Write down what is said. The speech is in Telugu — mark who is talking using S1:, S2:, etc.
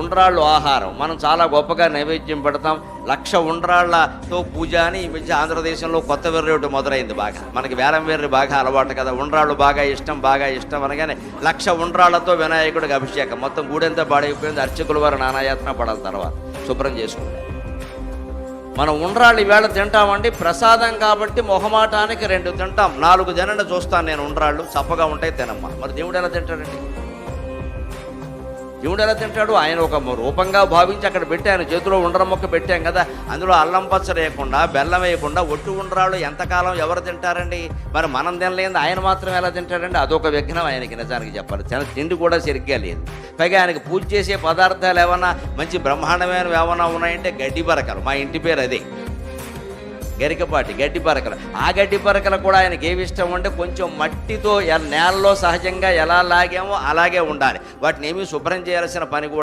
S1: ఉండ్రాళ్ళు ఆహారం. మనం చాలా గొప్పగా నైవేద్యం పెడతాం. లక్ష ఉండ్రాళ్ళతో పూజ అని ఈ మధ్య ఆంధ్రదేశంలో కొత్త వెర్రేటు మొదలైంది బాగా. మనకి వేలం వెర్రి బాగా అలవాటు కదా. ఉండ్రాళ్ళు బాగా ఇష్టం బాగా ఇష్టం అనగానే లక్ష ఉండ్రాళ్ళతో వినాయకుడికి అభిషేకం. మొత్తం గూడెంతా పాడైపోయింది. అర్చకుల వారు నానాయాత్ర పడాలి తర్వాత. శుభ్రం చేసుకుంటారు మనం ఉండ్రాళ్ళు ఈవేళ తింటామండి. ప్రసాదం కాబట్టి మొహమాటానికి రెండు తింటాం. నాలుగు తినండి చూస్తాను నేను ఉండ్రాళ్ళు. చప్పగా ఉంటాయి తినమ్మా. మరి దేవుడు ఎలా తింటాడండి? దేవుడు ఎలా తింటాడు? ఆయన ఒక రూపంగా భావించి అక్కడ పెట్టి ఆయన చేతిలో ఉండర మొక్క పెట్టాం కదా. అందులో అల్లం పచ్చ వేయకుండా బెల్లం వేయకుండా ఒట్టు ఉండరాళ్ళు ఎంతకాలం ఎవరు తింటారండి? మరి మనం తినలేదు ఆయన మాత్రం ఎలా తింటాడండి? అదొక విఘ్నం ఆయనకి నిజానికి చెప్పాలి. చిన్న తిండి కూడా సరిగ్గా లేదు. పైగా ఆయనకి పూజ చేసే పదార్థాలు ఏమైనా మంచి బ్రహ్మాండమైనవి ఏమైనా ఉన్నాయంటే గడ్డి బరకలు. మా ఇంటి పేరు అదే. గరికపాటి గడ్డి పరకలు. ఆ గడ్డి పరకలు కూడా ఆయనకి ఏమి ఇష్టం అంటే కొంచెం మట్టితో నేలలో సహజంగా ఎలా లాగామో అలాగే ఉండాలి. వాటిని ఏమీ శుభ్రం చేయాల్సిన పని కూడా